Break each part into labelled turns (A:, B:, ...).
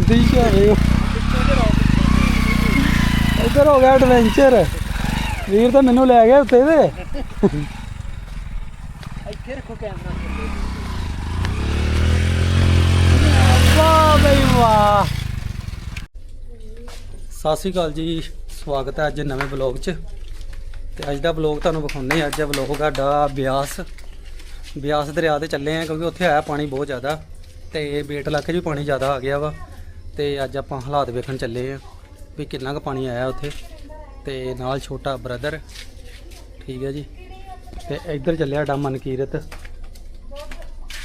A: ਦੀ ਘਰੇ ਇੱਧਰ ਹੋ ਗਿਆ ਐਡਵੈਂਚਰ ਵੀਰ ਤਾਂ ਮੈਨੂੰ ਲੈ ਗਿਆ ਉੱਤੇ ਦੇ।
B: ਇੱਥੇ ਰੱਖੋ ਕੈਮਰਾ।
A: ਵਾਹ ਬਈ ਵਾਹ। ਸਤਿ ਸ਼੍ਰੀ ਅਕਾਲ ਜੀ। ਸਵਾਗਤ ਹੈ ਅੱਜ ਨਵੇਂ ਵਲੌਗ 'ਚ। ਤੇ ਅੱਜ ਦਾ ਵਲੌਗ ਤੁਹਾਨੂੰ ਵਿਖਾਉਂਦੇ ਹਾਂ। ਅੱਜ ਦਾ ਵਲੌਗ ਸਾਡਾ ਬਿਆਸ। ਬਿਆਸ ਦਰਿਆ ਤੇ ਚੱਲੇ ਆ ਕਿਉਂਕਿ ਉੱਥੇ ਆਇਆ ਪਾਣੀ ਬਹੁਤ ਜ਼ਿਆਦਾ। ਤੇ ਬੇਟ ਇਲਾਕੇ 'ਚ ਵੀ ਪਾਣੀ ਜ਼ਿਆਦਾ ਆ ਗਿਆ ਵਾ। ਤੇ ਅੱਜ ਆਪਾਂ ਹਾਲਾਤ ਵੇਖਣ ਚੱਲੇ ਆ ਵੀ ਕਿੰਨਾ ਕੁ ਪਾਣੀ ਆਇਆ ਉੱਥੇ ਤੇ ਨਾਲ ਛੋਟਾ ਬ੍ਰਦਰ ਠੀਕ ਹੈ ਜੀ। ਤੇ ਇੱਧਰ ਚੱਲਿਆ ਸਾਡਾ ਮਨਕੀਰਤ।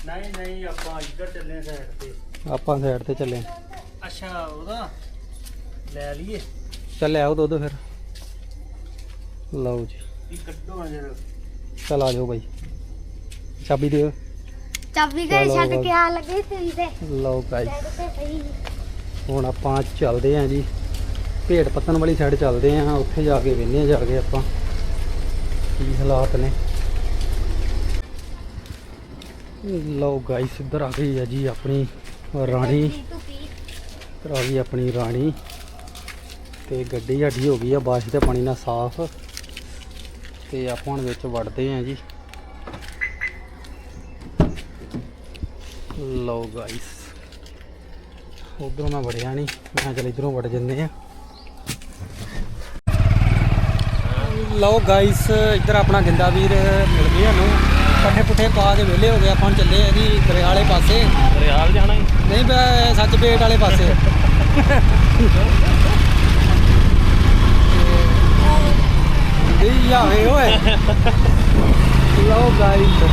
B: ਨਹੀਂ ਨਹੀਂ ਆਪਾਂ ਇੱਧਰ ਚੱਲੇ ਸਾਈਡ ਤੇ।
A: ਆਪਾਂ ਸਾਈਡ ਤੇ ਚੱਲੇ
B: ਅੱਛਾ ਉਹਦਾ ਲੈ ਲਈਏ।
A: ਚੱਲ ਆਓ ਦੁੱਧ ਫਿਰ। ਲਓ ਜੀ।
B: ਇਹ ਕੱਢੋ ਜਰ।
A: ਚਲ ਆ ਜਾਓ ਬਾਈ। ਚਾਬੀ ਦਿਓ।
C: ਚਾਬੀ ਘਰੇ ਛੱਡ। ਕੇ ਆ ਲੱਗੇ ਸੀ ਤੇ
A: ਲਓ
C: ਪਈ
A: ਹੁਣ ਆਪਾਂ ਚੱਲਦੇ ਆਂ ਜੀ। ਭੇਟ ਪੱਤਨ ਵਾਲੀ ਸਾਈਡ ਚੱਲਦੇ ਆਂ। ਉੱਥੇ ਜਾ ਕੇ ਵੇਖਦੇ ਆਂ ਜਾ ਕੇ ਆਪਾਂ ਕੀ ਹਾਲਾਤ ਨੇ। ਲਓ ਗਾਈਸ ਇੱਧਰ ਆ ਗਈ ਹੈ ਜੀ ਆਪਣੀ ਰਾਣੀ। ਆ ਗਈ ਆਪਣੀ ਰਾਣੀ। ਤੇ ਗੱਡੀ ਸਾਡੀ ਹੋ ਗਈ ਆ, ਬਾਰਿਸ਼ ਦੇ ਪਾਣੀ ਨਾਲ ਸਾਫ਼। ਤੇ ਆਪਾਂ ਹੁਣ ਵਿੱਚ ਵੜਦੇ ਆਂ ਜੀ। ਲਓ ਗਾਈਸ ਉਧਰੋਂ ਮੈਂ ਵੜਿਆ ਨਹੀਂ ਮੈਂ ਚੱਲ ਇਧਰੋਂ ਵੜ ਜੰਨੇ ਆ। ਲਓ ਗਾਈਸ ਇੱਧਰ ਆਪਣਾ ਗਿੰਦਾ ਵੀਰ ਮਿਲ ਗਿਆ ਨੂੰ ਪੱਠੇ ਪੁੱਠੇ ਪਾ ਕੇ ਵਿਹਲੇ ਹੋ ਗਏ ਆਪਾਂ ਚੱਲੇ ਆ ਜੀ ਦਰਿਆ ਵਾਲੇ ਪਾਸੇ।
B: ਰਿਆਲ ਜਾਣਾ ਹੀ
A: ਨਹੀਂ ਮੈਂ ਸੱਚ ਬੇਟ ਵਾਲੇ ਪਾਸੇ। ਦੇ ਜਾਵੇ ਓਏ। ਲਓ ਗਾਈਸ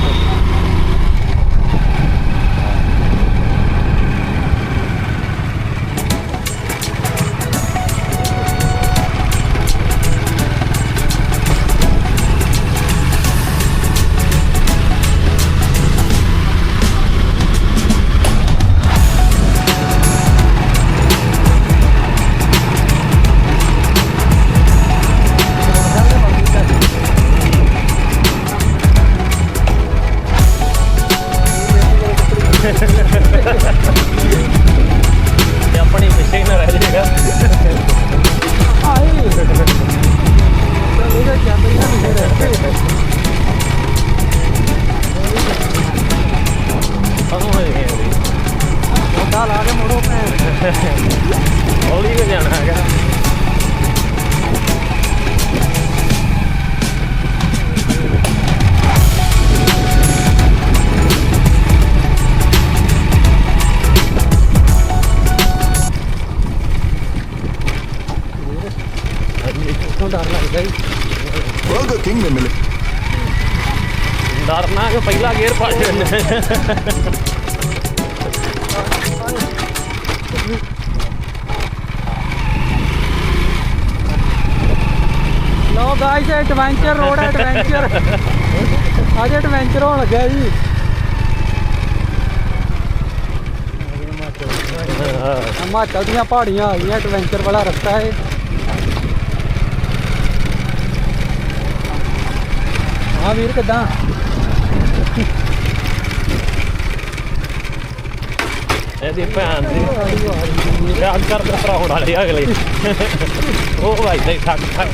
A: ਲਓ ਗਾਇਸ ਐਡਵੈਂਚਰ ਰੋਡ ਐਡਵੈਂਚਰ ਅੱਜ ਐਡਵੈਂਚਰ ਹੋਣ ਲੱਗਾ ਜੀ। ਹਿਮਾਚਲ ਦੀਆਂ ਪਹਾੜੀਆਂ ਆ ਗਈਆਂ ਐਡਵੈਂਚਰ ਵਾਲਾ ਰਸਤਾ ਹੈ ਹਾਂ ਵੀਰ, ਕਿਦਾਂ?
B: ਇਹਦੀ ਭੈਣ ਦੀ ਯਾਦ ਕਰਦੇ ਭਰਾਉਣ ਵਾਲੇ ਅਗਲੇ। ਉਹ ਭਾਈ ਦੇ ਠੱਕ ਠੱਕ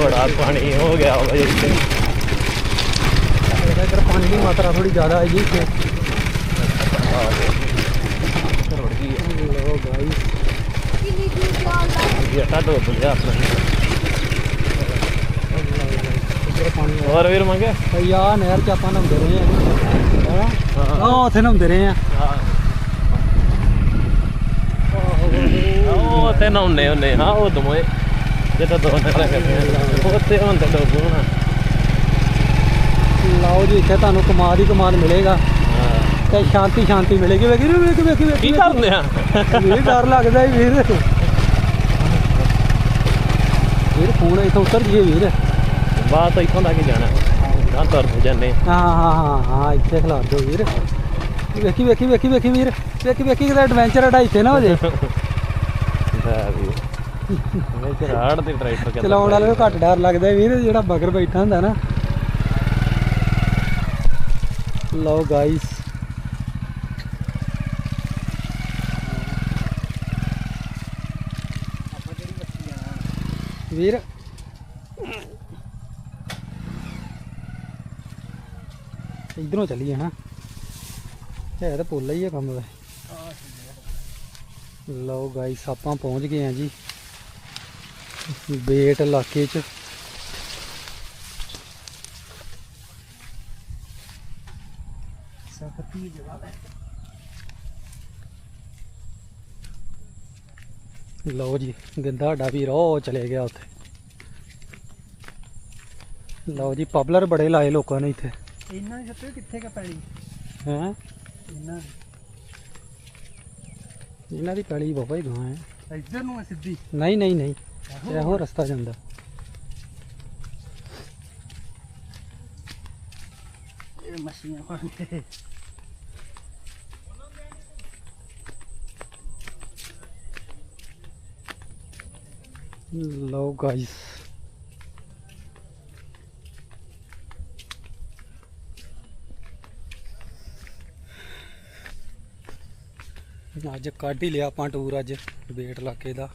B: ਬੜਾ ਪਾਣੀ ਹੋ ਗਿਆ ਉਹ ਇੱਥੇ
A: ਇਹਦਾ ਕਰ ਪਾਣੀ ਦੀ ਮਾਤਰਾ ਥੋੜੀ ਜ਼ਿਆਦਾ ਹੈ ਜੀ। ਇੱਥੇ
B: ਰੁੜ ਗਈ
C: ਕਿੰਨੀ ਦੂਰ ਜਾਂਦਾ
B: ਇਹ ਆਪਣਾ। ਹੋਰ ਵੀਰ ਮੰਗੇ?
A: ਭਈ ਆ ਨਹਿਰ ਚ ਆਪਾਂ ਨਹਾਉਂਦੇ ਰਹੇ ਆ ਹਾਂ?
B: ਹਾਂ।
A: ਆ ਉੱਥੇ ਨਹਾਉਂਦੇ ਰਹੇ ਆ
B: ਉਹ ਤੇ ਹਾਂ ਉਹ ਤੇ ਹੁੰਦੇ
A: ਲਓ ਜੀ ਇੱਥੇ ਤੁਹਾਨੂੰ ਕਮਾਲ ਹੀ ਕਮਾਲ ਮਿਲੇਗਾ। ਤੇ ਸ਼ਾਂਤੀ ਸ਼ਾਂਤੀ ਮਿਲੇਗੀ। ਵੇਖੀ ਵੇਖੀ ਵੇਖੀ ਵੇਖੀ ਵੇਖੀ।
B: ਕੀ ਕਰਦੇ ਆ?
A: ਵੀਰ ਡਰ ਲੱਗਦਾ ਹੀ ਵੀਰ। ਵੀਰ ਫੋਨ ਇੱਥੋਂ ਉਤਰ ਜੀਏ ਵੀਰ।
B: ਬਾਤ ਇੱਥੋਂ ਹੀ ਜਾਣਾ। ਨਾ ਤੁਰ ਜਾਂਦੇ।
A: ਹਾਂ ਹਾਂ ਹਾਂ ਹਾਂ ਇੱਥੇ ਖਿਲਾਰ ਦਿਓ ਵੀਰ। ਵੇਖੀ ਵੇਖੀ ਵੇਖੀ ਵੇਖੀ ਵੀਰ। ਵੇਖੀ ਵੇਖੀ ਕਿਤੇ ਐਡਵੈਂਚਰ ਅਡਾ ਇੱਥੇ ਨਾ ਹੋ ਜੇ।
B: ਵੀਰ
A: ਚਲਾਉਣ ਵਾਲੇ ਘੱਟ ਡਰ ਲੱਗਦਾ ਵੀਰ, ਜਿਹੜਾ ਬਗਰ ਬੈਠਾ ਹੁੰਦਾ ਨਾ। ਲਓ ਗਾਇਸ ਵੀਰ। ਇਧਰੋਂ ਚੱਲੀਏ ਨਾ ਇਹ ਤਾਂ ਪੁੱਲ ਹੀ ਆ ਕੰਮ ਦਾ। ਲਓ ਗਾਈਸ ਆਪਾਂ ਪਹੁੰਚ ਗਏ ਆ ਜੀ। ਬੇਟ ਇਲਾਕੇ 'ਚ।
D: ਸਖਤੀ ਜਗ੍ਹਾ ਹੈ
A: ਲਓ ਜੀ ਗਿੰਦਾ ਵੀਰ ਉਹ ਚਲੇ ਗਿਆ ਉੱਥੇ। ਲਓ ਜੀ ਪਪੂਲਰ ਬੜੇ ਲਾਏ ਲੋਕਾਂ ਨੇ ਇੱਥੇ।
D: ਇੰਨਾ ਸੱਤੇ ਕਿੱਥੇ ਕ ਪੈਲੀ?
A: ਹੈ?
D: ਇੰਨਾ
A: ਇਹਨਾਂ ਦੀ ਪੈਲੀ ਬਾਬਾ ਹੀ ਗਾਂ ਹੈ।
D: ਇੱਧਰ ਨੂੰ ਆ ਸਿੱਧੀ?
A: ਨਹੀਂ ਨਹੀਂ ਨਹੀਂ। ਇਹੋ ਰਸਤਾ ਜਾਂਦਾ।
D: ਇਹ ਮੱਛੀਆਂ ਫੜਦੇ
A: ਲਓ ਗਾਈਸ ਅੱਜ ਕੱਢ ਹੀ ਲਿਆ ਆਪਾਂ ਟੂਰ ਅੱਜ ਬੇਟ ਇਲਾਕੇ ਦਾ।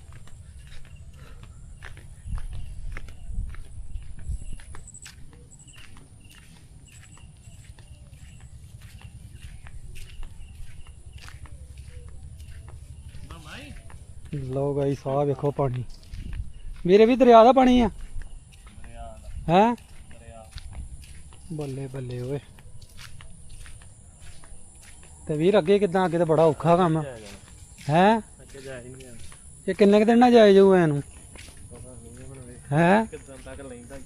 A: ਲਓ ਗਾਈਸ ਆਹ ਵੇਖੋ ਪਾਣੀ। ਮੇਰੇ ਵੀ ਦਰਿਆ ਦਾ ਪਾਣੀ ਆ। ਹੈ? ਬੱਲੇ ਬੱਲੇ ਓਏ। ਤੇ ਵੀਰ ਅੱਗੇ ਕਿਦਾਂ ਅੱਗੇ ਤਾਂ ਬੜਾ ਔਖਾ ਕੰਮ। ਹੈ?
B: ਅੱਗੇ ਜਾ ਹੀ ਨਹੀਂ
A: ਇਹ ਕਿੰਨੇ ਕੁ ਦਿਨ ਨਾ ਜਾਏ ਜਾਊ ਐਨੂੰ? ਹੈ?
B: ਕਿਦਾਂ ਤੱਕ ਲੈਂਦਾ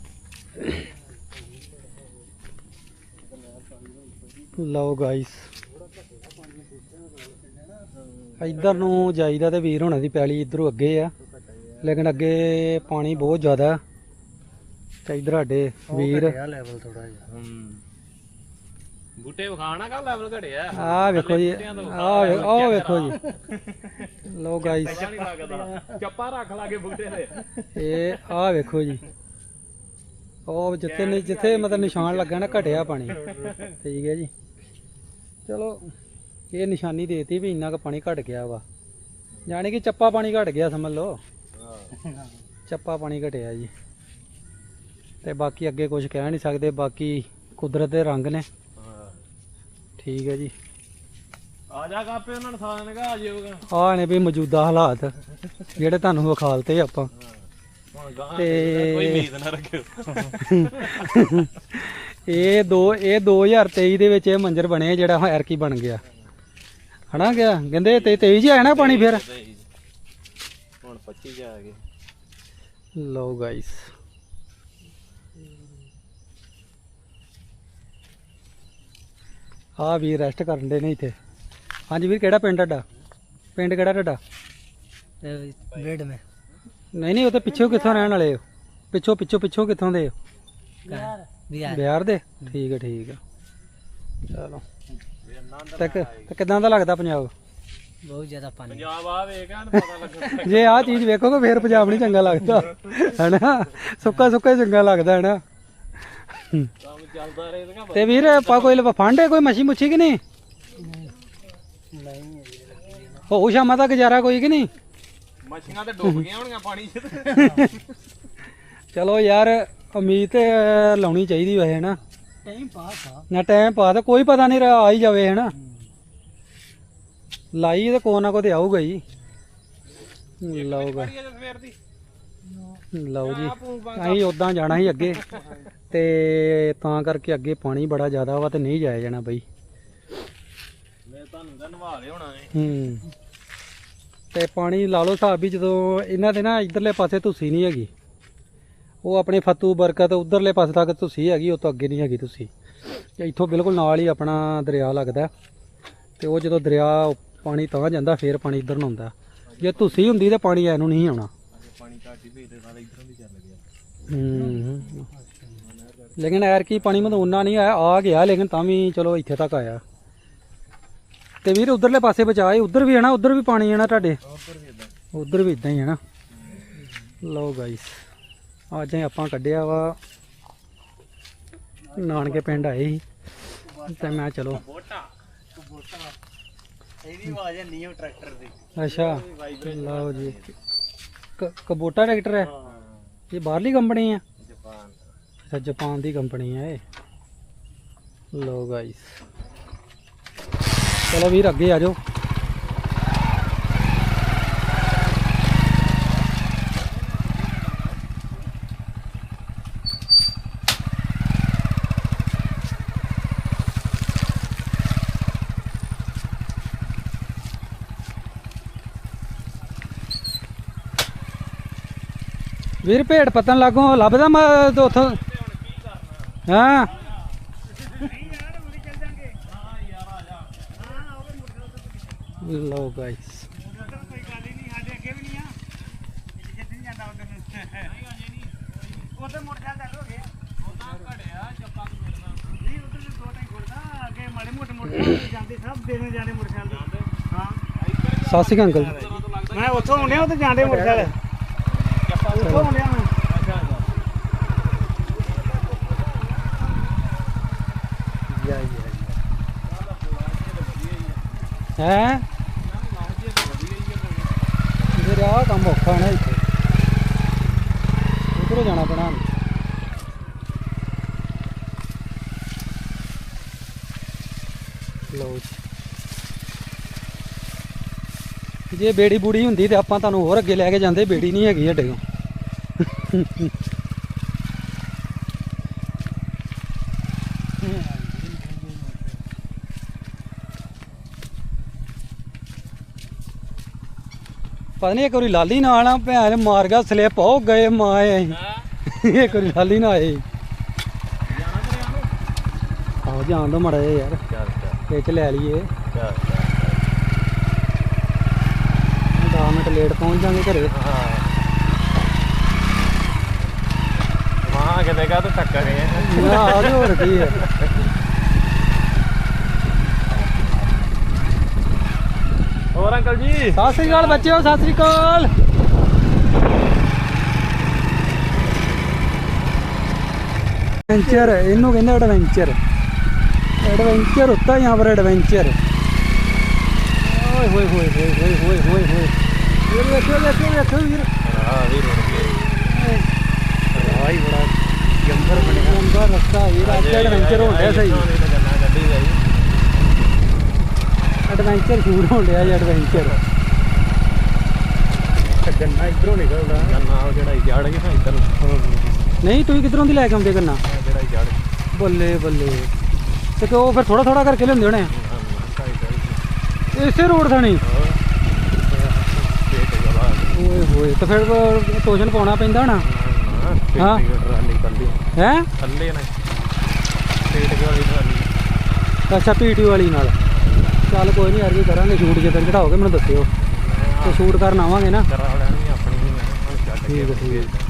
A: ਲਓ ਗਾਈਸ ਇੱਧਰ ਨੂੰ ਜਾਈਦਾ ਤੇ ਵੀਰ ਹੋਣਾ ਦੀ ਪੈਲੀ ਇਧਰੋਂ ਅੱਗੇ ਆ। ਲੇਕਿਨ ਅੱਗੇ ਪਾਣੀ ਬਹੁਤ ਜ਼ਿਆਦਾ। ਤੇ ਇਧਰ ਸਾਡੇ ਵੀਰ।
D: ਲੈਵਲ ਥੋੜਾ ਜਿਹਾ।
B: ਹੂੰ। ਬੂਟੇ ਵਿਖਾਣਾ ਕਾ ਲੈਵਲ ਘੜਿਆ
A: ਆਹ ਵੇਖੋ ਜੀ ਆਹ ਆਹ ਵੇਖੋ ਜੀ। ਲਓ ਗਾਈਸ
B: ਨਹੀਂ ਚੱਪਾ ਰੱਖ ਲਾਗੇ ਬੂਟੇ ਦੇ
A: ਇਹ ਆਹ ਵੇਖੋ ਜੀ। ਉਹ ਜਿੱਥੇ ਨੀ- ਜਿੱਥੇ ਮਤਲਬ ਨਿਸ਼ਾਨ ਲੱਗਾ ਨਾ ਘਟਿਆ ਪਾਣੀ। ਠੀਕ ਹੈ ਜੀ। ਚਲੋ ਇਹ ਨਿਸ਼ਾਨੀ ਦੇਤੀ ਵੀ ਇੰਨਾ ਕੁ ਪਾਣੀ ਘਟ ਗਿਆ ਵਾ। ਯਾਨੀ ਕਿ ਚੱਪਾ ਪਾਣੀ ਘਟ ਗਿਆ ਸਮਝ ਲਓ। ਚੱਪਾ ਪਾਣੀ ਘਟਿਆ ਜੀ। ਤੇ ਬਾਕੀ ਅੱਗੇ ਕੁਝ ਕਹਿ ਨਹੀਂ ਸਕਦੇ ਬਾਕੀ ਕੁਦਰਤ ਦੇ ਰੰਗ ਨੇ। ਠੀਕ ਹੈ ਜੀ।
B: ਆ ਜਾ ਕਾਪੇ ਉਹਨਾਂ ਨੂੰ ਸਾਰਿਆਂ ਨੇ ਕਹਾ ਆ ਜਾਊਗਾ
A: ਆਹ ਨੇ ਵੀ ਮੌਜੂਦਾ ਹਾਲਾਤ ਜਿਹੜੇ ਤੁਹਾਨੂੰ ਵਿਖਾਲਤੇ ਆਪਾਂ।
B: ਹੁਣ ਗਾਂ
A: ਤੇ-
B: ਕੋਈ ਉਮੀਦ ਨਾ ਰੱਖਿਓ।
A: ਇਹ ਦੋ ਇਹ 2023 ਦੇ ਵਿੱਚ ਇਹ ਮੰਜ਼ਰ ਬਣੇ ਜਿਹੜਾ ਐਰ ਕੀ ਬਣ ਗਿਆ। ਹਨਾ ਗਿਆ ਕਹਿੰਦੇ ਤੇ 23 ਚ ਆਇਆ ਨਾ ਪਾਣੀ ਫਿਰ?
B: ਹੁਣ 25 ਜਾ ਗਏ।
A: ਲਓ ਗਾਇਸ ਆ ਵੀ ਰੈਸਟ ਕਰਨ ਦੇ ਨੇ ਇੱਥੇ। ਹਾਂਜੀ ਵੀਰ ਕਿਹੜਾ ਪਿੰਡ ਤੁਹਾਡਾ? ਪਿੰਡ ਕਿਹੜਾ ਤੁਹਾਡਾ?
D: ਬੇੜ ਮੈਂ।
A: ਨਹੀਂ ਨਹੀਂ ਉਹ ਤਾਂ ਪਿੱਛੋਂ ਕਿੱਥੋਂ ਰਹਿਣ ਵਾਲੇ ਹੋ? ਪਿੱਛੋਂ ਪਿੱਛੋਂ ਪਿੱਛੋਂ ਕਿੱਥੋਂ ਦੇ ਹੋ?
D: ਬਿਹਾਰ।
A: ਬਿਹਾਰ ਦੇ? ਠੀਕ ਹੈ ਠੀਕ ਹੈ ਚਲੋ। ਤੱਕ ਕਿਦਾਂ ਦਾ ਲੱਗਦਾ ਪੰਜਾਬ?
D: ਬਹੁਤ ਜ਼ਿਆਦਾ
B: ਪੰਜਾਬ ਆ ਵੇਖਾਂ ਪਤਾ ਲੱਗਦਾ।
A: ਜੇ ਆਹ ਚੀਜ਼ ਵੇਖੋਗੇ ਫੇਰ ਪੰਜਾਬ ਨਹੀਂ ਚੰਗਾ ਲੱਗਦਾ। ਹੈਨਾ? ਸੁੱਕਾ ਸੁੱਕਾ ਚੰਗਾ ਲੱਗਦਾ ਹੈਨਾ? ਤੇ ਵੀਰ ਆਪਾਂ ਕੋਈ ਲਵਾ ਫਾਂਡੇ ਕੋਈ ਮੱਛੀ ਮੁੱਛੀ ਕਿ ਨਹੀਂ?
D: ਨਹੀਂ
A: ਹੋ ਸ਼ਾਮਾਂ ਦਾ ਗੁਜ਼ਾਰਾ ਕੋਈ ਕਿ ਨਹੀਂ?
B: ਮੱਛੀਆਂ ਤੇ ਡੁੱਬ ਗਈਆਂ ਹੋਣੀਆਂ ਪਾਣੀ 'ਚ
A: ਚਲੋ ਯਾਰ ਉਮੀਦ ਤੇ ਲਾਉਣੀ ਚਾਹੀਦੀ ਵੈਸੇ ਨਾ
D: ਟਾਈਮ ਪਾਸ ਆ।
A: ਨਾ ਟਾਈਮ ਪਾਸ ਕੋਈ ਪਤਾ ਨਹੀਂ ਆ ਹੀ ਜਾਵੇ ਹਨਾ? ਲਾਈ ਤੇ ਕੋ ਨਾ ਕੋ ਤੇ ਆਊਗਾ ਜੀ ਲਾਊਗਾ ਲਓ ਜੀ। ਅਸੀਂ ਉਦਾਂ ਜਾਣਾ ਹੀ ਅੱਗੇ। ਤੇ ਤਾਂ ਕਰਕੇ ਅੱਗੇ ਪਾਣੀ ਬੜਾ ਜ਼ਿਆਦਾ ਵਾ ਤੇ ਨਹੀਂ ਜਾਇਆ ਜਾਣਾ ਬਈ।
B: ਮੈਂ ਤੁਹਾਨੂੰ ਤਾਂ ਨਵਾ ਹੋਣਾ ਏ
A: ਹੂੰ। ਤੇ ਪਾਣੀ ਲਾ ਲਓ ਹਿਸਾਬ ਵੀ ਜਦੋਂ ਇਹਨਾਂ ਦੇ ਨਾ ਇਧਰਲੇ ਪਾਸੇ ਤੁਸੀਂ ਨਹੀਂ ਹੈਗੀ। ਉਹ ਆਪਣੇ ਫਤੂ ਬਰਕਤ ਉਧਰਲੇ ਪਾਸੇ ਤੱਕ ਤੁਸੀਂ ਹੈਗੀ ਉਹ ਤੋਂ ਅੱਗੇ ਨਹੀਂ ਹੈਗੀ ਤੁਸੀਂ। ਤੇ ਇੱਥੋਂ ਬਿਲਕੁਲ ਨਾਲ ਹੀ ਆਪਣਾ ਦਰਿਆ ਲੱਗਦਾ। ਤੇ ਉਹ ਜਦੋਂ ਦਰਿਆ ਪਾਣੀ ਤਾਂ ਜਾਂਦਾ ਫੇਰ ਪਾਣੀ ਇਧਰ ਨੂੰ ਆਉਂਦਾ। ਜੇ ਤੁਸੀਂ ਹੁੰਦੀ ਤੇ ਪਾਣੀ ਐ ਨੂੰ ਨਹੀਂ ਆਉਣਾ।
B: ਪਾਣੀ ਘੱਟ ਹੀ ਭੇਜਦੇ ਨਾਲੇ ਇਧਰੋਂ ਵੀ ਚੱਲ ਗਿਆ।
A: ਹੂੰ। ਲੇਕਿਨ ਐਰ ਕੀ ਪਾਣੀ ਮਤਲਬ ਉਨਾ ਨਹੀਂ ਆਇਆ ਆ ਗਿਆ ਲੇਕਿਨ ਤਾਂ ਵੀ ਚਲੋ ਇੱਥੇ ਤੱਕ ਆਇਆ। ਤੇ ਵੀਰ ਉਧਰਲੇ ਪਾਸੇ ਬਚਾਏ ਉਧਰ ਵੀ ਹੈ ਨਾ ਉਧਰ ਵੀ ਪਾਣੀ ਹੈ ਨਾ ਤੁਹਾਡੇ?
B: ਉਧਰ ਵੀ ਇਦਾਂ
A: ਹੀ ਹੈ ਨਾ। ਲਓ ਗਾਈਸ ਅੱਜ ਆਪਾਂ ਕੱਢਿਆ ਵਾ। ਨਾਨਕੇ ਪਿੰਡ ਆਏ ਸੀ। ਤੇ ਮੈਂ ਚਲੋ।
B: ਬੋਟਾ
D: ਇਹਦੀ ਆਵਾਜ਼ ਨਹੀਂ ਉਹ ਟਰੈਕਟਰ ਦੀ
A: ਅੱਛਾ ਲਓ ਜੀ। ਕਬੋਟਾ ਟਰੈਕਟਰ ਹੈ? ਇਹ ਬਾਹਰਲੀ ਕੰਪਨੀ ਆ
B: ਜਾਪਾਨ।
A: ਅੱਛਾ ਜਾਪਾਨ ਦੀ ਕੰਪਨੀ ਹੈ ਇਹ। ਲੋ ਗਾਇਸ ਚਲੋ ਵੀਰ, ਅੱਗੇ ਆ ਜਾਓ। ਵੀਰ, ਭੇਡ ਪਤਨ ਲੱਗੋ, ਲੱਭਦਾ ਮੈਂ ਤੇ ਹਾਂ। ਲੋ ਗਾਇਸ ਸਤਿ ਸ਼੍ਰੀ ਅਕਾਲ।
D: ਮੈਂ ਉੱਥੋਂ ਆਉਂਦਿਆ ਉੱਥੇ ਜਾਂਦੇ ਮੋਟਰਸਾਈਕਲ। ਉੱਥੋਂ ਆਉਂਦਿਆ ਮੈਂ
A: ਹੈ? ਵੀਰ ਆਹ ਕੰਮ ਔਖਾ ਨਾ ਇੱਥੇ। ਉਧਰੋਂ ਜਾਣਾ ਪੈਣਾ ਹੁਣ। ਲਓ ਜੇ ਬੇੜੀ ਬੂੜੀ ਹੁੰਦੀ ਤੇ ਆਪਾਂ ਤੁਹਾਨੂੰ ਹੋਰ ਅੱਗੇ ਲੈ ਕੇ ਜਾਂਦੇ, ਬੇੜੀ ਨਹੀਂ ਹੈਗੀ ਸਾਡੇ ਕੋਲ। ਪਤਾ ਨਹੀਂ ਇੱਕ ਵਾਰੀ ਲਾਲੀ ਨਾਲ ਆ ਭੈਣ ਮਾਰ ਗਿਆ ਸਲਿੱਪ ਹੋ ਗਏ ਮਾਏ। ਇੱਕ ਵਾਰੀ ਲਾਲੀ ਨਾਲ ਆਏ। ਆਹ ਜਾਣ ਦੋ ਮੜਾ ਯਾਰ।
B: ਚੱਲ ਚੱਲ।
A: ਵਿੱਚ ਲੈ ਲਈਏ।
B: ਚੱਲ ਚੱਲ।
A: 10 ਮਿੰਟ ਲੇਟ ਪਹੁੰਚ ਜਾਾਂਗੇ ਘਰੇ।
B: ਹਾਂ। ਮਾਂ ਕਿਤੇ ਕਾ ਤੂੰ ਟੱਕਰ ਗਏ
A: ਨਾ ਹੋਰ ਕੀ ਹੈ।
B: ਹੋਰ ਅੰਕਲ ਜੀ?
A: ਸਤਿ ਸ੍ਰੀ ਅਕਾਲ ਬੱਚਿਓ ਸਤਿ ਸ੍ਰੀ ਅਕਾਲ। ਐਡਵੈਂਚਰ ਇਹਨੂੰ ਕਹਿੰਦੇ ਐਡਵੈਂਚਰ ਐਡਵੈਂਚਰ ਹੁੰਦਾ ਯਹਾਂ ਪਰ ਐਡਵੈਂਚਰ ਓਏ ਹੋਏ ਹੋਏ ਹੋਏ ਹੋਏ ਹੋਏ ਹੋਏ ਹੋਏ। ਵੀਰ ਵੇਖੋ ਵੇਖੋ ਵੇਖੋ ਵੀਰ।
B: ਹਾਂ ਵੀਰ
A: ਭਾਈ ਬੜਾ ਜੰਗਰ ਬਣਿਆ। ਅੰਦਰ ਰਸਤਾ ਇਹ ਅੱਜ ਐਡਵੈਂਚਰ ਹੁੰਦਾ ਸਹੀ।
B: ਗੱਡੀ
A: ਐਡਵੈਂਚਰ ਸ਼ੂਟ ਹੋਣ ਡਿਆ ਜੀ ਐਡਵੈਂਚਰ ਗੰਨਾ ਇਧਰੋਂ ਨਿਕਲਦਾ।
B: ਗੰਨਾ ਉਹ ਜਿਹੜਾ ਜੜ ਗਿਆ ਇੱਧਰ ਨੂੰ।
A: ਨਹੀਂ ਤੁਸੀਂ ਕਿਧਰੋਂ ਦੀ ਲੈ ਕੇ ਆਉਂਦੇ ਗੰਨਾ?
B: ਜਿਹੜਾ ਜੜ
A: ਬੱਲੇ ਬੱਲੇ। ਤੇ ਕਿ ਉਹ ਫਿਰ ਥੋੜਾ ਥੋੜਾ ਕਰਕੇ ਲਿਆਉਂਦੇ ਹੋਣੇ? ਇਸੇ ਰੋਡ ਥਾਣੀ ਓਏ ਹੋਏ ਤੇ ਫਿਰ ਟੋਸ਼ਨ ਪਾਉਣਾ ਪੈਂਦਾ ਹੋਣਾ? ਹਾਂ। ਹੈ?
B: ਥੱਲੇ ਨੇ। ਪੇਟ ਵਾਲੀ ਟਰਾਲੀ।
A: ਅੱਛਾ ਪੀਟੀ ਵਾਲੀ ਨਾਲ। ਚੱਲ ਕੋਈ ਨਹੀਂ ਅਰਜੀ ਕਰਾਂਗੇ ਸ਼ੂਟ ਜਦੋਂ ਚੜਾਓਗੇ ਮੈਨੂੰ ਦੱਸਿਓ। ਤੇ ਸ਼ੂਟ ਕਰਨ ਆਵਾਂਗੇ ਨਾ।
B: ਕਰਾ ਲੈਣੀ ਆਪਣੀ ਵੀ ਮੈਂ ਹੁਣ ਛੱਡ ਕੇ
A: ਠੀਕ ਹੈ, ਠੀਕ ਹੈ।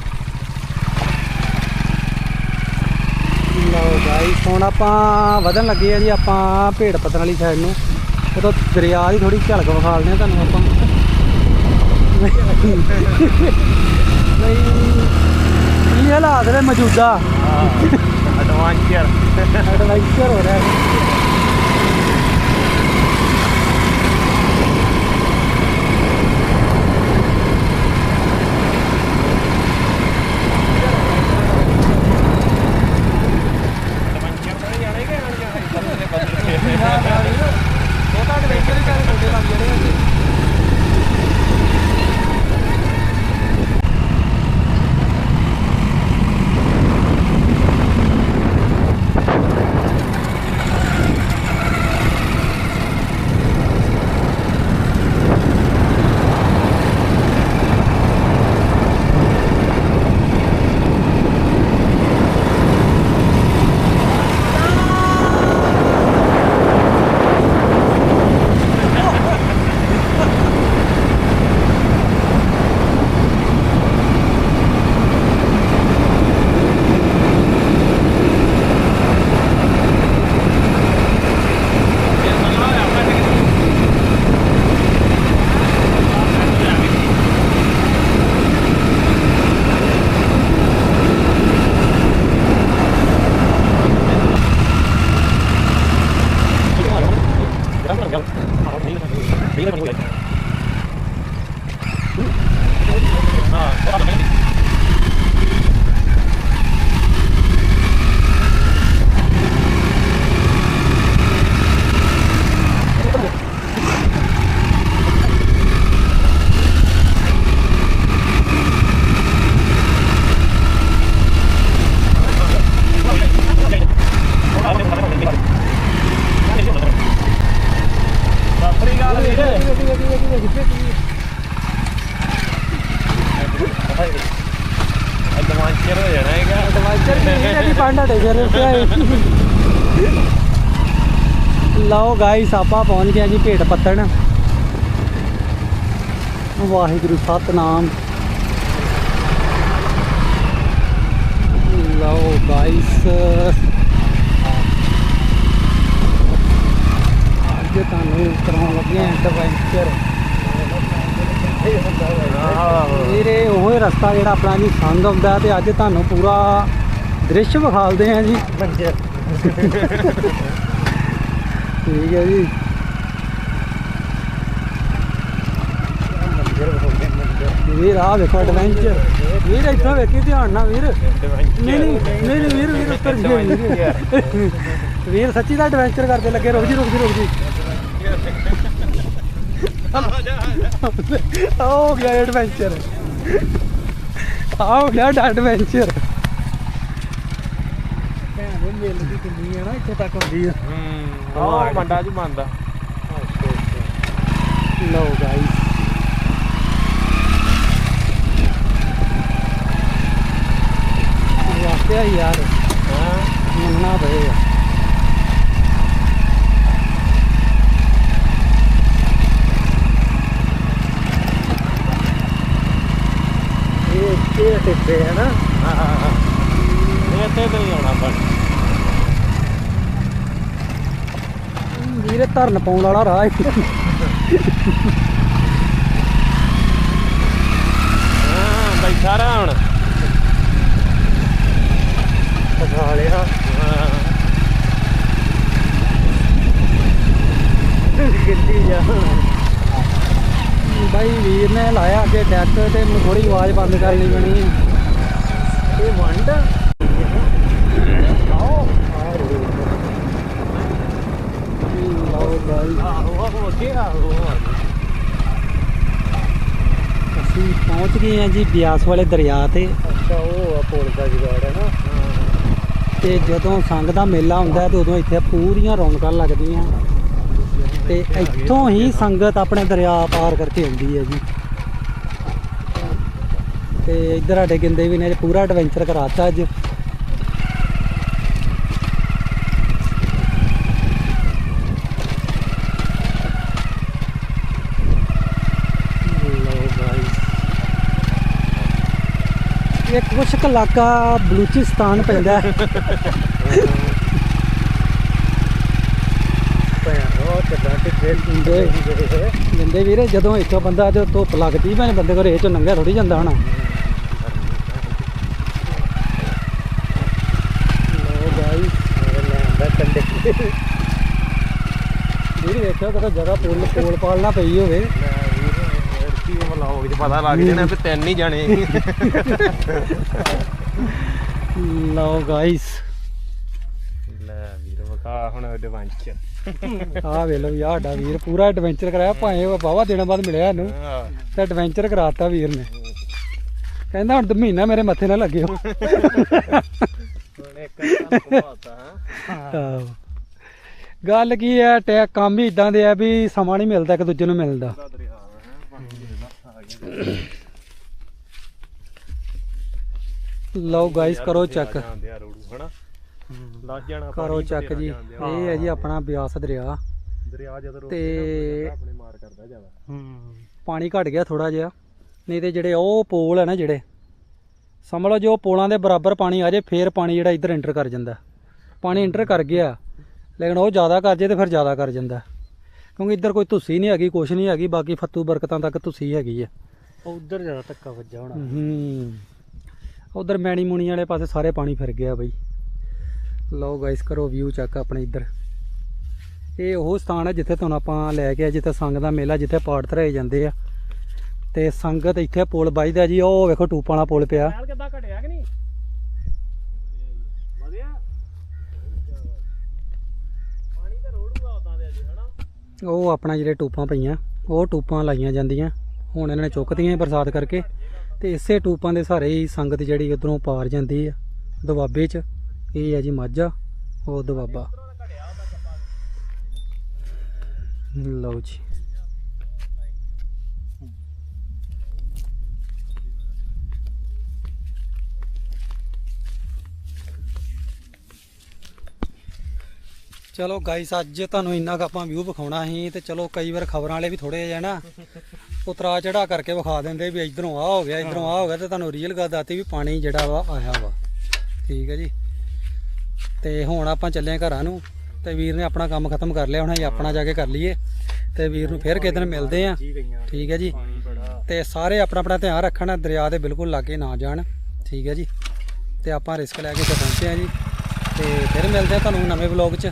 A: ਲਓ ਗਾਈਸ ਹੁਣ ਆਪਾਂ ਵਧਣ ਲੱਗੇ ਆ ਜੀ ਆਪਾਂ ਭੇੜ ਪਤਨ ਵਾਲੀ ਸਾਈਡ ਨੂੰ। ਉਦੋਂ ਦਰਿਆ ਦੀ ਥੋੜੀ ਝਲਕ ਵਿਖਾਲਦੇ ਆ ਤੁਹਾਨੂੰ ਆਪਾਂ। ਨਹੀਂ ਕੀ ਹਾਲਾਤ ਨੇ ਮੌਜੂਦਾ?
B: ਐਡਵਾਂਚਰ
A: ਐਡਵੈਂਚਰ ਹੋ ਰਿਹਾ। ਹੈ ਲਓ ਆਪਾਂ ਪਹੁੰਚ ਗਏ ਜੀ ਭੇਟ ਪੱਤਣ। ਵਾਹਿਗੁਰੂ ਸਤਨਾਮ। ਲਓ ਗਾਈਸ ਅੱਜ ਤੁਹਾਨੂੰ ਕਰਾਉਣ ਲੱਗੇ ਐਡਵੈਂਚਰ ਵੀਰੇ ਉਹ ਰਸਤਾ ਜਿਹੜਾ ਆਪਣਾ ਜੀ ਸੰਗ ਆਉਂਦਾ ਤੇ ਅੱਜ ਤੁਹਾਨੂੰ ਪੂਰਾ ਦ੍ਰਿਸ਼ ਵਿਖਾਲਦੇ ਆਂ ਜੀ। ਠੀਕ ਹੈ ਜੀ। ਵੀਰ ਆ ਵੇਖੋ ਐਡਵੈਂਚਰ ਵੀਰ, ਇੱਥੋਂ ਵੇਖੀ ਧਿਆਨ ਨਾਲ ਵੀਰ। ਨਹੀਂ ਨਹੀਂ ਨਹੀਂ ਨਹੀਂ, ਵੀਰ ਵੀਰ, ਉੱਤਰ ਜੀ ਵੀਰ, ਸੱਚੀ ਦਾ ਐਡਵੈਂਚਰ ਕਰਦੇ ਲੱਗੇ। ਰੁਕ ਜੀ ਰੁਕ ਜੀ ਰੁਕ ਜੀ। ਹੋ ਗਿਆ ਐਡਵੈਂਚਰ ਆ ਗਿਆ ਐਡਵੈਂਚਰ ਭੈਣ ਦੇ ਮਿਲ ਦੀ ਕਿੰਨੀ ਹੈ ਨਾ ਇੱਥੇ ਤੱਕ ਹੁੰਦੀ ਆ।
B: ਉਹ ਮੰਡਾ ਜੀ ਮੰਨਦਾ।
A: ਲਓ ਗਾਈਸ ਵਾਕਿਆ ਹੀ ਯਾਰ
B: ਹਾਂ।
A: ਮੰਨਣਾ ਪਏਗਾ ਇਹ ਇਹ ਟਿੱਪੇ ਹੈ ਨਾ।
B: ਇਹ ਤੇ ਨਹੀਂ ਆਉਣਾ ਪਰ
A: ਵੀਰੇ ਧਰਨ ਪਾਉਣ ਵਾਲਾ ਰਾਹ ਹੈ
B: ਹਾਂ ਬੈਠਾ ਰਹਾ ਹੁਣ।
A: ਪਛਾ ਲਿਆ।
B: ਹਾਂ
A: ਗੱਡੀ ਜਾ। ਬਾਈ ਵੀਰ ਨੇ ਲਾਇਆ ਅੱਗੇ ਡੈਕ ਤੇ ਮੈਨੂੰ ਥੋੜੀ ਆਵਾਜ਼ ਬੰਦ ਕਰਨੀ ਪੈਣੀ ਹੈ ਇਹ ਵੰਡ ਆਓ ਲਓ ਬਾਈ
B: ਆਹੋ ਆਹੋ ਅੱਗੇ ਆਹੋ
A: ਅਸੀਂ ਪਹੁੰਚ ਗਏ ਹਾਂ ਜੀ ਬਿਆਸ ਵਾਲੇ ਦਰਿਆ ਤੇ।
D: ਅੱਛਾ ਉਹ ਆ ਪੁਲ ਦਾ ਜੁਗਾੜ ਹੈ ਨਾ।
A: ਤੇ ਜਦੋਂ ਸੰਗ ਦਾ ਮੇਲਾ ਹੁੰਦਾ ਤੇ ਉਦੋਂ ਇੱਥੇ ਪੂਰੀਆਂ ਰੌਣਕਾਂ ਲੱਗਦੀਆਂ। ਤੇ ਇੱਥੋਂ ਹੀ ਸੰਗਤ ਆਪਣੇ ਦਰਿਆ ਪਾਰ ਕਰਕੇ ਆਉਂਦੀ ਹੈ ਜੀ। ਤੇ ਇੱਧਰ ਸਾਡੇ ਗਿੰਦੇ ਵੀ ਨੇ ਪੂਰਾ ਐਡਵੈਂਚਰ ਕਰਾਤਾ ਅੱਜ ਲਓ guys। ਇਹ ਇਲਾਕਾ ਬਲੂਚਿਸਤਾਨ ਪੈਂਦਾ ਹੈ।
D: ਭੈਣ
A: ਵੀਰੇ, ਜਦੋਂ ਇੱਥੋਂ ਬੰਦਾ ਜੋ ਧੁੱਪ ਲੱਗਦੀ ਮੈਂ ਬੰਦੇ ਕੋਲ ਇਹ ਚੋਂ ਨੰਗਾ ਥੋੜੀ ਜਾਂਦਾ ਹਣਾ ਵੀਰੇ ਗਾਈ
D: ਲੈਂਦਾ
A: ਜਗ੍ਹਾ ਪੁੱਲ ਪੋਲ ਪਾਲ ਨਾ ਪਈ ਹੋਵੇ।
B: ਮਲਾਉਗ ਚ ਪਤਾ ਲੱਗ ਜਾਣਾ ਵੀ ਤਿੰਨ ਹੀ ਜਾਣੇ।
A: ਲਓ ਗਾਈਸ
B: ਲੈ ਵੀਰ ਵਕਾ ਹੁਣ ਐਡਵੈਂਚਰ
A: ਲਓ ਵੀ ਆਹ ਸਾਡਾ ਵੀਰ ਪੂਰਾ ਐਡਵੈਂਚਰ ਕਰਾਇਆ ਭਾਵੇਂ ਬਾਵਾ ਦਿਨਾਂ ਬਾਅਦ ਮਿਲਿਆ ਇਹਨੂੰ ਤੇ ਐਡਵੈਂਚਰ ਕਰਾਤਾ ਵੀਰ ਨੇ। ਕਹਿੰਦਾ ਹੁਣ ਮਹੀਨਾ ਮੇਰੇ ਮੱਥੇ ਨਾ ਲੱਗਿਓ। ਗੱਲ ਕੀ ਹੈ ਟੈ ਕੰਮ ਹੀ ਇਦਾਂ ਦੇ ਆ ਵੀ ਸਮਾਂ ਨਹੀਂ ਮਿਲਦਾ ਇੱਕ ਦੂਜੇ ਨੂੰ ਮਿਲਦਾ ਲਓ ਗਾਇਸ ਕਰੋ ਚੈੱਕ
B: ਹਨਾ? ਲੱਗ ਜਾਣਾ
A: ਕਰੋ ਚੈੱਕ ਜੀ। ਇਹ ਹੈ ਜੀ ਆਪਣਾ ਬਿਆਸ ਦਰਿਆ।
B: ਦਰਿਆ ਜਦੋਂ
A: ਤੇ
B: ਆਪਣੇ ਮਾਰ ਕਰਦਾ ਜ਼ਿਆਦਾ।
A: ਹੂੰ। ਪਾਣੀ ਘਟ ਗਿਆ ਥੋੜਾ ਜਿਹਾ। ਨਹੀਂ ਤੇ ਜਿਹੜੇ ਉਹ ਪੋਲ ਹੈ ਨਾ ਜਿਹੜੇ ਸਮਝ ਲਓ ਜੋ ਪੋਲਾਂ ਦੇ ਬਰਾਬਰ ਪਾਣੀ ਆ ਜੇ ਫੇਰ ਪਾਣੀ ਜਿਹੜਾ ਇੱਧਰ ਐਂਟਰ ਕਰ ਜਾਂਦਾ। ਪਾਣੀ ਐਂਟਰ ਕਰ ਗਿਆ। ਲੇਕਿਨ ਉਹ ਜ਼ਿਆਦਾ ਕਰ ਜੇ ਤੇ ਫਿਰ ਜ਼ਿਆਦਾ ਕਰ ਜਾਂਦਾ। ਕਿਉਂਕਿ ਇੱਧਰ ਕੋਈ ਧੁੱਸੀ ਨਹੀਂ ਹੈਗੀ ਕੁਛ ਨਹੀਂ ਹੈਗੀ ਬਾਕੀ ਫੱਤੂ ਬਰਕਤਾਂ ਤੱਕ ਧੁੱਸੀ ਹੈਗੀ ਆ।
D: ਉਧਰ ਜ਼ਿਆਦਾ ਧੱਕਾ ਵੱਜਾ ਹੋਣਾ।
A: ਹੂੰ। ਉਧਰ ਮੈਣੀ ਮੁਣੀ ਵਾਲੇ ਪਾਸੇ ਸਾਰੇ ਪਾਣੀ ਫਿਰ ਗਿਆ ਬਈ। ਲਓ ਗਾਇਸ ਕਰੋ ਵਿਊ ਚੈੱਕ ਆਪਣੇ ਇੱਧਰ। ਇਹ ਉਹ ਸਥਾਨ ਹੈ ਜਿੱਥੇ ਤੁਹਾਨੂੰ ਆਪਾਂ ਲੈ ਕੇ ਆਏ ਜਿੱਥੇ ਸੰਗ ਦਾ ਮੇਲਾ ਜਿੱਥੇ ਪਾੜ ਧਰਾਏ ਜਾਂਦੇ ਆ। ਤੇ ਸੰਗਤ ਇੱਥੇ ਪੁਲ ਵੱਜਦਾ ਜੀ ਉਹ ਵੇਖੋ ਟੂਪਾਂ ਵਾਲਾ ਪੁਲ ਪਿਆ।
B: ਕਿੱਦਾਂ ਘਟਿਆ ਕਿ ਨਹੀਂ ਵਧੀਆ ਪਾਣੀ ਤਾਂ ਰੋੜੂ ਆ ਉਦਾਂ ਦੇ ਅਜੇ ਹਨਾ
A: ਉਹ ਆਪਣਾ ਜਿਹੜੇ ਟੂਪਾਂ ਪਈਆਂ, ਉਹ ਟੂਪਾਂ ਲਾਈਆਂ ਜਾਂਦੀਆਂ। ਹੁਣ ਇਹਨਾਂ ਨੇ ਚੁੱਕਤੀਆਂ ਬਰਸਾਤ ਕਰਕੇ ਤੇ ਇਸੇ ਟੂਪਾਂ ਦੇ ਸਾਰੇ ਹੀ ਸੰਗਤ ਜਿਹੜੀ ਉਧਰੋਂ ਪਾਰ ਜਾਂਦੀ ਆ। ਦੁਆਬੇ 'ਚ, ਇਹ ਹੈ ਜੀ ਮਾਝਾ, ਉਹ ਦੁਆਬਾ। ਲਓ ਜੀ। ਚਲੋ ਗਾਈਸ ਅੱਜ ਤੁਹਾਨੂੰ ਇੰਨਾ ਕੁ ਆਪਾਂ ਵਿਊ ਵਿਖਾਉਣਾ ਸੀ ਤੇ ਚਲੋ ਕਈ ਵਾਰ ਖਬਰਾਂ ਵਾਲੇ ਵੀ ਥੋੜੇ ਜਿਹਾ ਨਾ। ਉਤਰਾ ਚੜਾ ਕਰਕੇ ਵਿਖਾ ਦਿੰਦੇ ਵੀ ਇਧਰੋਂ ਆ ਹੋ ਗਿਆ, ਇਧਰੋਂ ਆ ਹੋ ਗਿਆ ਤੇ ਤੁਹਾਨੂੰ ਰੀਅਲ ਗੱਲ ਦੱਸਤੀ ਵੀ ਪਾਣੀ ਜਿਹੜਾ ਵਾ ਆਇਆ ਵਾ। ਠੀਕ ਹੈ ਜੀ। ਤੇ ਹੁਣ ਆਪਾਂ ਚੱਲੇ ਆਂ ਘਰਾਂ ਨੂੰ ਤੇ ਵੀਰ ਨੇ ਆਪਣਾ ਕੰਮ ਖਤਮ ਕਰ ਲਿਆ, ਹੁਣ ਅਸੀਂ ਆਪਣਾ ਜਾ ਕੇ ਕਰ ਲਈਏ ਤੇ ਵੀਰ ਨੂੰ ਫਿਰ ਕਿਸੇ ਦਿਨ ਮਿਲਦੇ ਆਂ ਠੀਕ ਹੈ ਜੀ। ਤੇ ਸਾਰੇ ਆਪਣਾ ਆਪਣਾ ਧਿਆਨ ਰੱਖਣ, ਦਰਿਆ ਦੇ ਬਿਲਕੁਲ ਲਾਗੇ ਨਾ ਜਾਣ। ਠੀਕ ਹੈ ਜੀ। ਤੇ ਆਪਾਂ ਰਿਸਕ ਲੈ ਕੇ ਇੱਥੇ ਪਹੁੰਚੇ ਆਂ ਜੀ। ਤੇ ਫਿਰ ਮਿਲਦੇ ਆ ਤੁਹਾਨੂੰ ਨਵੇਂ ਵਲੌਗ 'ਚ।